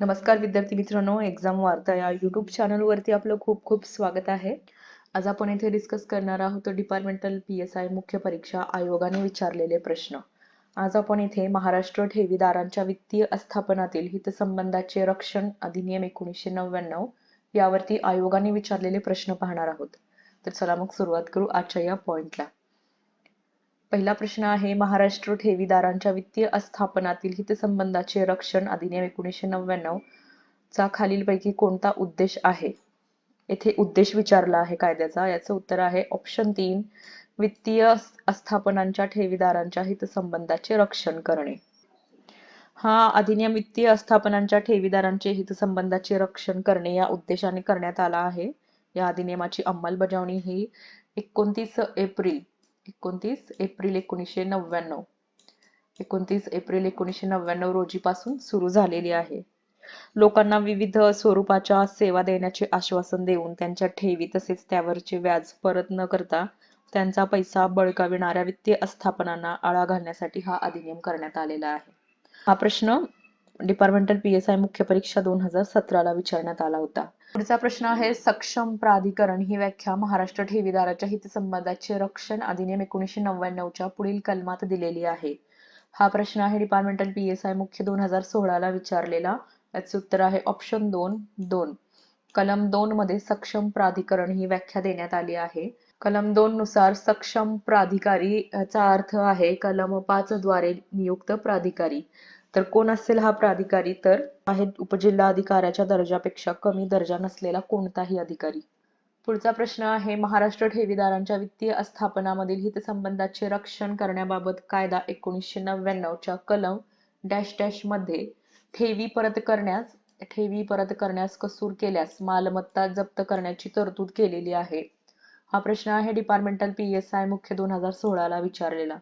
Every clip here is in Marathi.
नमस्कार विद्यार्थी मित्रांनो एक्झाम वार्ता या यूट्यूब चॅनलवरती आपलं खूप खूप स्वागत आहे. आज आपण इथे डिस्कस करणार आहोत डिपार्टमेंटल पी एस आय मुख्य परीक्षा आयोगाने विचारलेले प्रश्न. आज आपण इथे महाराष्ट्र ठेवीदारांच्या वित्तीय आस्थापनातील हितसंबंधाचे रक्षण अधिनियम एकोणीसशे नव्याण्णव यावरती आयोगाने विचारलेले प्रश्न पाहणार आहोत. तर चला मग सुरुवात करू आजच्या या पॉइंटला पहिला प्रश्न आहे महाराष्ट्र ठेवीदारांच्या वित्तीय आस्थापनातील हितसंबंधाचे रक्षण अधिनियम एकोणीसशे नव्याण्णव चा खालीलपैकी कोणता उद्देश आहे? येथे उद्देश विचारला आहे कायद्याचा. याचं उत्तर आहे ऑप्शन तीन वित्तीय आस्थापनांच्या ठेवीदारांच्या हितसंबंधाचे रक्षण करणे. हा अधिनियम वित्तीय आस्थापनांच्या ठेवीदारांचे हितसंबंधाचे रक्षण करणे या उद्देशाने करण्यात आला आहे. या अधिनियमाची अंमलबजावणी ही एकोणतीस एप्रिल एकोणतीस एप्रिल एकोणीसशे नव्याण्णव. एकोणतीस एप्रिल एकोणीसशे नव्याण्णव रोजीपासून सुरू झालेली आहे. लोकांना विविध स्वरूपाच्या सेवा देण्याचे आश्वासन देऊन त्यांच्या ठेवी तसेच त्यावरचे व्याज परत न करता त्यांचा पैसा बळकाविणाऱ्या वित्तीय आस्थापनांना आळा घालण्यासाठी हा अधिनियम करण्यात आलेला आहे. हा प्रश्न डिपार्टमेंटल पी एस आय मुख्य परीक्षा दोन हजार सतराला विचारण्यात आला होता. पुढचा प्रश्न आहे सक्षम प्राधिकरण ही व्याख्या महाराष्ट्र ठेवीदाराच्या हितसंबंधाचे रक्षण अधिनियम एकोणीसशे नव्याण्णवच्या पुढील कलमात दिलेली आहे. हा प्रश्न आहे डिपार्टमेंटल पी एस आय मुख्य दोन हजार सोळाला विचारलेला. याचे उत्तर आहे ऑप्शन दोन दोन. कलम दोन मध्ये सक्षम प्राधिकरण ही व्याख्या देण्यात आली आहे. कलम दोन नुसार सक्षम प्राधिकारी याचा अर्थ आहे कलम पाच द्वारे नियुक्त प्राधिकारी. तर कोण असेल हा प्राधिकारी? तर आहे उपजिल्हाधिकाऱ्याच्या दर्जापेक्षा कमी दर्जा नसलेला कोणताही अधिकारी. पुढचा प्रश्न आहे महाराष्ट्र ठेवीदारांच्या वित्तीय आस्थापनामधील हितसंबंधाचे रक्षण करण्याबाबत कायदा एकोणीसशे नव्याण्णवच्या कलम डॅश डॅशमध्ये ठेवी परत करण्यास ठेवी परत करण्यास कसूर केल्यास मालमत्ता जप्त करण्याची तरतूद केलेली आहे. हा प्रश्न आहे डिपार्टमेंटल पी एस आय मुख्य दोन हजार सोळाला विचारलेला.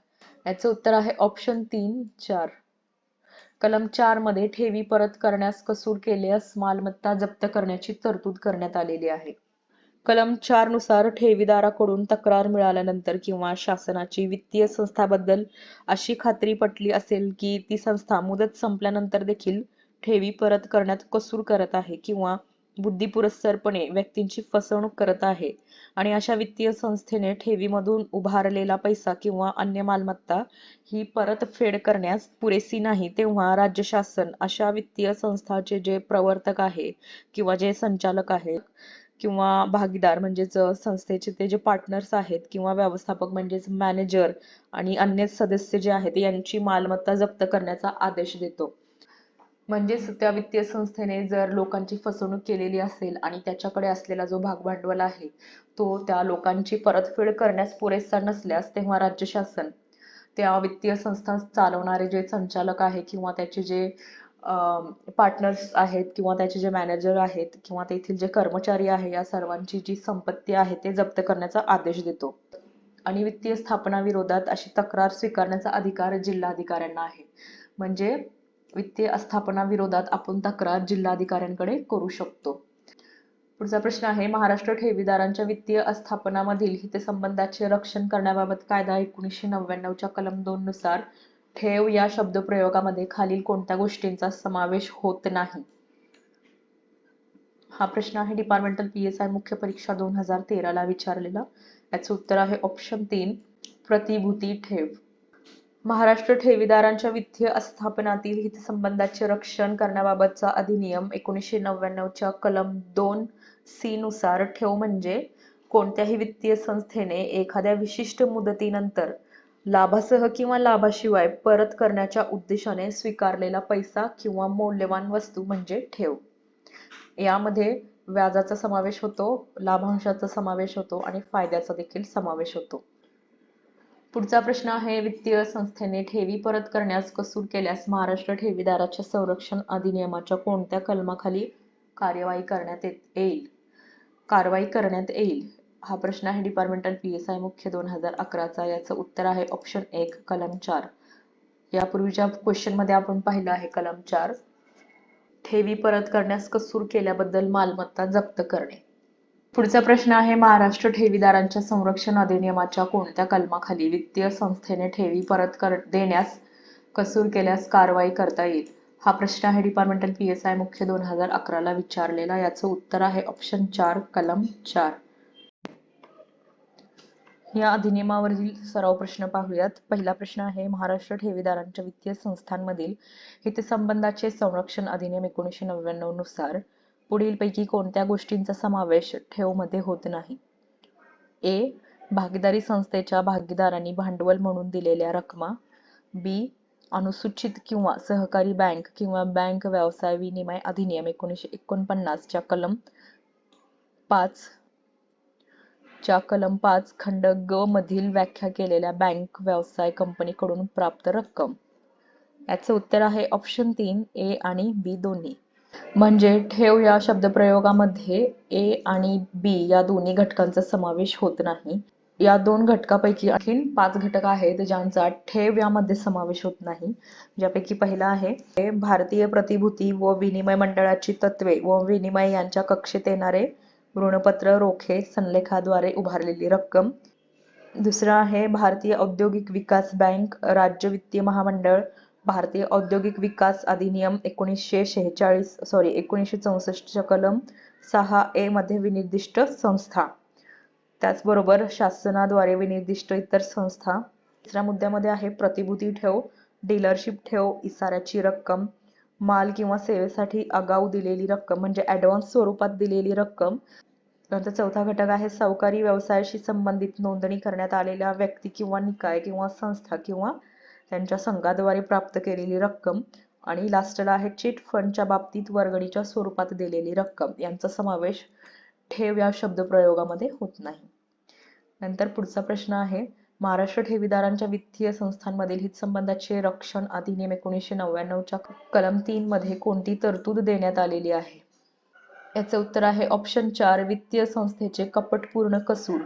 याचं उत्तर आहे ऑप्शन तीन चार. कलम चारमध्ये ठेवी परत करण्यास कसूर केल्यास मालमत्ता जप्त करण्याची तरतूद करण्यात आलेली आहे. कलम चारनुसार ठेवीदाराकडून तक्रार मिळाल्यानंतर किंवा शासनाची वित्तीय संस्थाबद्दल अशी खात्री पटली असेल की ती संस्था मुदत संपल्यानंतर देखील ठेवी परत करण्यात कसूर करत आहे किंवा बुद्धिपुरस्सरपणे व्यक्तींची फसवणूक करत आहे. आणि अशा वित्तीय संस्थेने ठेवीमधून उभारलेला पैसा किंवा अन्य मालमत्ता ही परतफेड करण्यास पुरेसी नाही तेव्हा राज्य शासन अशा वित्तीय संस्थाचे जे प्रवर्तक आहे किंवा जे संचालक आहेत किंवा भागीदार म्हणजेच संस्थेचे ते जे पार्टनर्स आहेत किंवा व्यवस्थापक म्हणजेच मॅनेजर आणि अन्य सदस्य जे आहेत यांची मालमत्ता जप्त करण्याचा आदेश देतो. म्हणजेच त्या वित्तीय संस्थेने जर लोकांची फसवणूक केलेली असेल आणि त्याच्याकडे असलेला जो भागभांडवल आहे तो त्या लोकांची परतफेड करण्यास पुरेसा नसल्यास तेव्हा राज्य शासन त्या वित्तीय संस्था चालवणारे जे संचालक आहे किंवा त्याचे जे पार्टनर्स आहेत किंवा त्याचे जे मॅनेजर आहेत किंवा तेथील जे कर्मचारी आहे या सर्वांची जी संपत्ती आहे ते जप्त करण्याचा आदेश देतो. आणि वित्तीय स्थापना विरोधात अशी तक्रार स्वीकारण्याचा अधिकार जिल्हाधिकाऱ्यांना आहे. म्हणजे वित्तीय आस्थापना विरोधात आपण तक्रार जिल्हाधिकाऱ्यांकडे करू शकतो. पुढचा प्रश्न आहे महाराष्ट्र ठेवीदारांच्या वित्तीय आस्थापनामधील हितसंबंधाचे रक्षण करण्याबाबत कायदा एकोणीसशे नव्याण्णवच्या कलम दोन नुसार ठेव या शब्दप्रयोगामध्ये खालील कोणत्या गोष्टींचा समावेश होत नाही? हा प्रश्न आहे डिपार्टमेंटल पी एस आय मुख्य परीक्षा दोन हजार तेराला विचारलेला. याचं उत्तर आहे ऑप्शन तीन प्रतिभूती ठेव. महाराष्ट्र ठेवीदारांच्या वित्तीय आस्थापनातील हितसंबंधाचे रक्षण करण्याबाबतचा अधिनियम एकोणीसशे नव्याण्णवच्या कलम दोन सी नुसार ठेव म्हणजे कोणत्याही वित्तीय संस्थेने एखाद्या विशिष्ट मुदतीनंतर लाभासह किंवा लाभाशिवाय परत करण्याच्या उद्देशाने स्वीकारलेला पैसा किंवा मौल्यवान वस्तू म्हणजे ठेव. यामध्ये व्याजाचा समावेश होतो लाभांशाचा समावेश होतो आणि फायद्याचा देखील समावेश होतो. पुढचा प्रश्न आहे वित्तीय संस्थेने ठेवी परत करण्यास कसूर केल्यास महाराष्ट्र ठेवीदाराच्या संरक्षण अधिनियमाच्या कोणत्या कलमाखाली कार्यवाही करण्यात येईल? कारवाई करण्यात येईल? हा प्रश्न आहे डिपार्टमेंटल पी एस आय मुख्य दोन हजार अकराचा. याचं उत्तर आहे ऑप्शन एक कलम चार. यापूर्वीच्या क्वेश्चनमध्ये आपण पाहिलं आहे कलम चार. ठेवी परत करण्यास कसूर केल्याबद्दल मालमत्ता जप्त करणे. पुढचा प्रश्न आहे महाराष्ट्र ठेवीदारांच्या संरक्षण अधिनियमाच्या कोणत्या कलमाखाली वित्तीय संस्थेने ठेवी परत कर देण्यास कसूर केल्यास कारवाई करता येईल? हा प्रश्न आहे डिपार्टमेंटल पी एस आय मुख्य दोन हजार अकराला विचारलेला. याचं उत्तर आहे ऑप्शन चार कलम चार. या अधिनियमावरील सराव प्रश्न पाहूयात. पहिला प्रश्न आहे महाराष्ट्र ठेवीदारांच्या वित्तीय संस्थांमधील हितसंबंधाचे संरक्षण अधिनियम एकोणीसशे नव्याण्णवनुसार पुढीलपैकी कोणत्या गोष्टींचा समावेश ठेवमध्ये होत नाही? ए. भागीदारी संस्थेच्या भागीदारांनी भांडवल म्हणून दिलेल्या रकमा. बी. अनुसूचित किंवा सहकारी बँक किंवा बँक व्यवसाय विनिमय अधिनियम एकोणीसशे एकोणपन्नास च्या कलम पाच च्या कलम पाच खंड ग मधील व्याख्या केलेल्या बँक व्यवसाय कंपनीकडून प्राप्त रक्कम. याचं उत्तर आहे ऑप्शन तीन ए आणि बी दोन्ही. म्हणजे ठेव या शब्दप्रयोगामध्ये ए आणि बी या दोन्ही घटकांचा समावेश होत नाही. या दोन घटकापैकी आणखीन पाच घटक आहेत ज्यांचा ठेव यामध्ये समावेश होत नाही. ज्यापैकी पहिला आहे हे भारतीय प्रतिभूती व विनिमय मंडळाची तत्वे व विनिमय यांच्या कक्षेत येणारे ऋणपत्र रोखे संलेखाद्वारे उभारलेली रक्कम. दुसरं आहे भारतीय औद्योगिक विकास बँक राज्य वित्तीय महामंडळ भारतीय औद्योगिक विकास अधिनियम एकोणीसशे शेहेचाळीस सॉरी एकोणीसशे चौसष्टच्या कलम सहा ए मध्ये विनिर्दिष्ट संस्था. त्याचबरोबर शासनाद्वारे विनिर्दिष्ट इतर संस्था. तिसऱ्या मुद्द्यामध्ये आहे प्रतिभूती ठेव डीलरशिप ठेव इसाऱ्याची रक्कम माल किंवा सेवेसाठी आगाऊ दिलेली रक्कम म्हणजे ऍडव्हान्स स्वरूपात दिलेली रक्कम. नंतर चौथा घटक आहे सावकारी व्यवसायाशी संबंधित नोंदणी करण्यात आलेल्या व्यक्ती किंवा निकाय किंवा संस्था किंवा त्यांच्या संघाद्वारे प्राप्त केलेली रक्कम आणि लास्टला आहे चिट फंडच्या बाबतीत वर्गणीच्या स्वरूपात दिलेली रक्कम. यांचा समावेश ठेव या शब्दप्रयोगामध्ये होत नाही. नंतर पुढचा प्रश्न आहे महाराष्ट्र ठेवीदारांच्या वित्तीय संस्थांमधील हितसंबंधाचे रक्षण अधिनियम एकोणीसशे नव्याण्णवच्या कलम तीन मध्ये कोणती तरतूद देण्यात आलेली आहे? याचं उत्तर आहे ऑप्शन चार वित्तीय संस्थेचे कपटपूर्ण कसूर.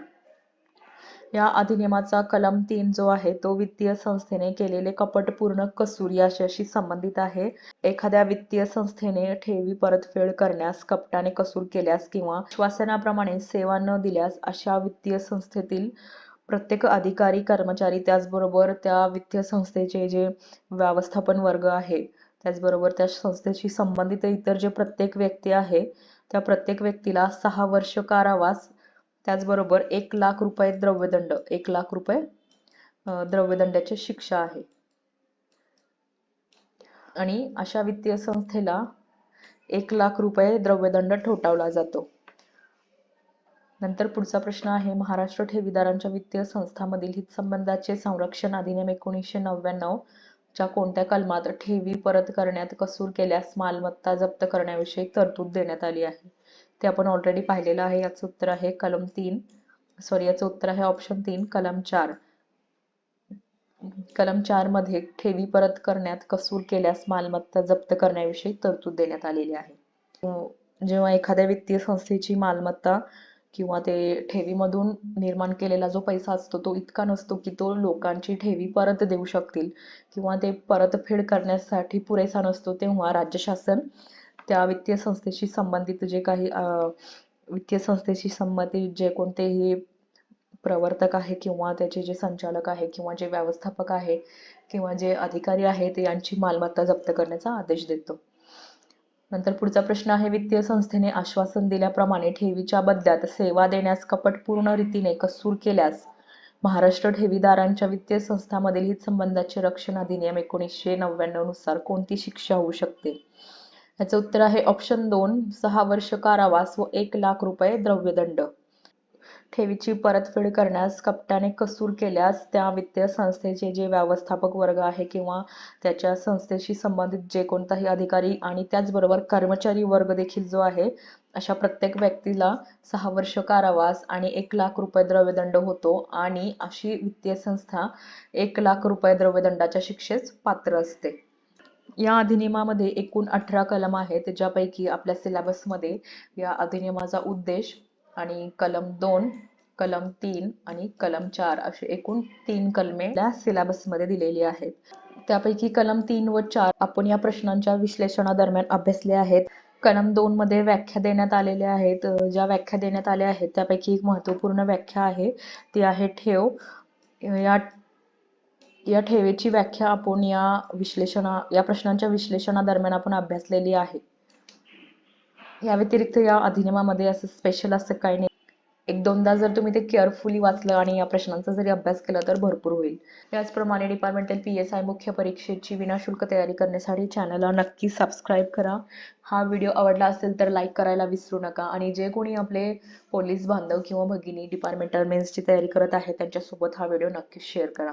या अधिनियमाचा कलम तीन जो आहे तो वित्तीय संस्थेने केलेले कपटपूर्ण कसूर याच्याशी संबंधित आहे. एखाद्या वित्तीय संस्थेने ठेवी परतफेड करण्यास कपटाने कसूर केल्यास किंवा श्वासनाप्रमाणे सेवा न दिल्यास अशा वित्तीय संस्थेतील प्रत्येक अधिकारी कर्मचारी त्याचबरोबर त्या वित्तीय संस्थेचे जे व्यवस्थापन वर्ग आहे त्याचबरोबर त्या संस्थेशी संबंधित इतर जे प्रत्येक व्यक्ती आहे त्या प्रत्येक व्यक्तीला सहा वर्ष कारावास त्याचबरोबर एक लाख रुपये द्रव्यदंड एक लाख रुपये द्रव्यदंडाची शिक्षा आहे. आणि अशा वित्तीय संस्थेला एक लाख रुपये द्रव्यदंड ठोठावला जातो. नंतर पुढचा प्रश्न आहे महाराष्ट्र ठेवीदारांच्या वित्तीय संस्थांमधील हितसंबंधाचे संरक्षण अधिनियम एकोणीसशे नव्याण्णव च्या कोणत्या कलमात ठेवी परत करण्यात कसूर केल्यास मालमत्ता जप्त करण्याविषयी तरतूद देण्यात आली आहे? ते आपण ऑलरेडी पाहिलेलं आहे. याचं उत्तर आहे कलम तीन. सॉरी याचं उत्तर आहे ऑप्शन तीन कलम चार. कलम चारमध्ये ठेवी परत करण्यात कसूर केल्यास मालमत्ता जप्त करण्याविषयी तरतूद देण्यात आलेली आहे. जेव्हा एखाद्या वित्तीय संस्थेची मालमत्ता किंवा ते ठेवीमधून निर्माण केलेला जो पैसा असतो तो इतका नसतो की तो लोकांची ठेवी परत देऊ शकतील किंवा ते परतफेड करण्यासाठी पुरेसा नसतो तेव्हा राज्य शासन त्या वित्तीय संस्थेशी संबंधित जे काही वित्तीय संस्थेशी संबंधित जे कोणतेही प्रवर्तक आहे किंवा त्याचे जे संचालक आहे किंवा जे व्यवस्थापक आहे किंवा जे अधिकारी आहेत यांची मालमत्ता जप्त करण्याचा आदेश देतो. नंतर पुढचा प्रश्न आहे वित्तीय संस्थेने आश्वासन दिल्याप्रमाणे ठेवीच्या बदल्यात सेवा देण्यास कपटपूर्ण रीतीने कसूर केल्यास महाराष्ट्र ठेवीदारांच्या वित्तीय संस्थांमधील हितसंबंधाचे रक्षण अधिनियम एकोणीसशे नव्याण्णवनुसार कोणती शिक्षा होऊ शकते? याचं उत्तर आहे ऑप्शन दोन सहा वर्ष कारावास व एक लाख रुपये द्रव्यदंड. ठेवीची परतफेड करण्यास कपटाने कसूर केल्यास त्या वित्तीय संस्थेचे जे व्यवस्थापक वर्ग आहे किंवा त्याच्या संस्थेशी संबंधित जे कोणताही अधिकारी आणि त्याचबरोबर कर्मचारी वर्ग देखील जो आहे अशा प्रत्येक व्यक्तीला सहा वर्ष कारावास आणि एक लाख रुपये द्रव्यदंड होतो आणि अशी वित्तीय संस्था एक लाख रुपये द्रव्यदंडाच्या शिक्षेस पात्र असते. या अधिनियमामध्ये एकूण अठरा कलम आहेत ज्यापैकी आपल्या सिलेबसमध्ये या अधिनियमाचा उद्देश आणि कलम दोन कलम तीन आणि कलम चार असे एकूण तीन कलमे या सिलेबसमध्ये दिलेली आहेत. त्यापैकी कलम तीन व चार आपण या प्रश्नांच्या विश्लेषणादरम्यान अभ्यासले आहेत. कलम दोन मध्ये व्याख्या देण्यात आलेल्या आहेत. ज्या व्याख्या देण्यात आल्या आहेत त्यापैकी एक महत्त्वपूर्ण व्याख्या आहे ती आहे ठेव. या या ठेवेची व्याख्या आपण या विश्लेषणा या प्रश्नांच्या विश्लेषणादरम्यान आपण अभ्यासलेली आहे. या व्यतिरिक्त या अधिनियमामध्ये असं स्पेशल असं काही नाही. एक दोनदा जर तुम्ही ते केअरफुली वाचलं आणि या प्रश्नांचा जरी अभ्यास केला तर भरपूर होईल. त्याचप्रमाणे डिपार्टमेंटल पी एस आय मुख्य परीक्षेची विनाशुल्क तयारी करण्यासाठी चॅनलला नक्की सबस्क्राईब करा. हा व्हिडिओ आवडला असेल तर लाईक करायला विसरू नका आणि जे कोणी आपले पोलीस बांधव किंवा भगिनी डिपार्टमेंटल मेन्सची तयारी करत आहे त्यांच्यासोबत हा व्हिडिओ नक्कीच शेअर करा.